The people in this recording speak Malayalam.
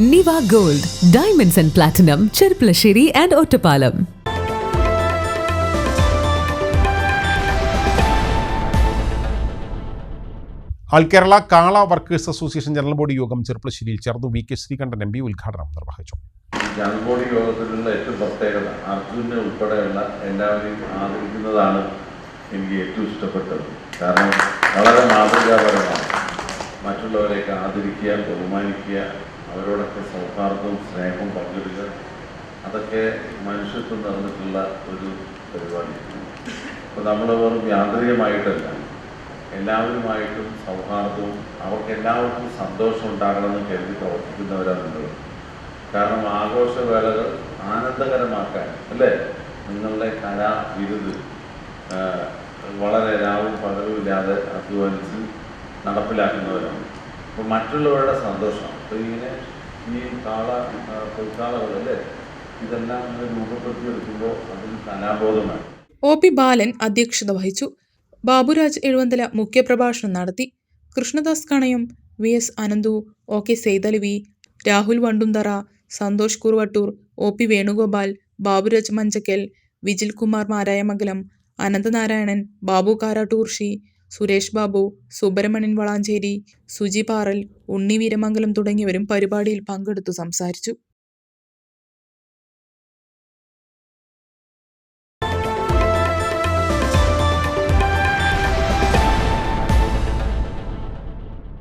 Niva gold diamonds and platinum Cherpulassery and Ottapalam all Kerala കാള വർക്കേഴ്സ് അസോസിയേഷൻ ജനറൽ ബോഡി യോഗം ചെറുപ്പശ്ശേരിയിൽ ചേർന്നു V K Sreekandan M P ഉദ്ഘാടനം നിർവഹിച്ചു. ജനറൽ ബോഡി യോഗത്തിലുള്ള ഏറ്റവും പ്രത്യേകത അർജുനെ ഉൾപ്പെടെയുള്ള എല്ലാവരെയും ആദരിക്കുന്നതാണ് എനിക്ക് ഏറ്റവും ഇഷ്ടപ്പെട്ടത്. കാരണം വളരെ മാതൃകാപരമാണ്. മറ്റുള്ളവരെയൊക്കെ ആദരിക്കുക ബഹുമാനിക്കുക അവരോടൊക്കെ സൗഹാർദ്ദവും സ്നേഹവും പങ്കിടുക അതൊക്കെ മനുഷ്യത്വം നിറഞ്ഞിട്ടുള്ള ഒരു പരിപാടി അപ്പോൾ നമ്മൾ വെറും യാന്ത്രികമായിട്ടല്ല. എല്ലാവരുമായിട്ടും സൗഹാർദ്ദവും അവർക്ക് എല്ലാവർക്കും സന്തോഷം ഉണ്ടാകണമെന്ന് കരുതി പ്രവർത്തിക്കുന്നവരാണ് നിങ്ങൾ കാരണം ആഘോഷവേളകൾ ആനന്ദകരമാക്കാൻ അല്ലേ? നിങ്ങളുടെ കല വിരുത് വളരെ രാവും പകലും ഇല്ലാതെ അധ്വാനിച്ച് നടപ്പിലാക്കുന്നവരാണ്. അപ്പോൾ മറ്റുള്ളവരുടെ സന്തോഷം. അപ്പോൾ ഇങ്ങനെ ഈ കാള പൊയ്ക്കാളല്ലേ ഇതെല്ലാം രൂപപ്പെടുത്തിയെടുക്കുമ്പോൾ അതിൽ കലാബോധമാണ് ഒ പി ബാലൻ അധ്യക്ഷത വഹിച്ചു. ബാബുരാജ് എഴുവന്തല മുഖ്യപ്രഭാഷണം നടത്തി. Krishnadas Kanayam V S Ananthu O K Saithalavi Rahul Vandunthara Santhosh Kuruvattoor O P Venugopal Baburaj Manjakkal Vijil Kumar Marayamangalam Ananthanarayanan Babu കാരാട്ടൂർഷി Suresh Babu Subramanian Valanchery Suji Paral Unni Veeramangalam തുടങ്ങിയവരും പരിപാടിയിൽ പങ്കെടുത്തു സംസാരിച്ചു.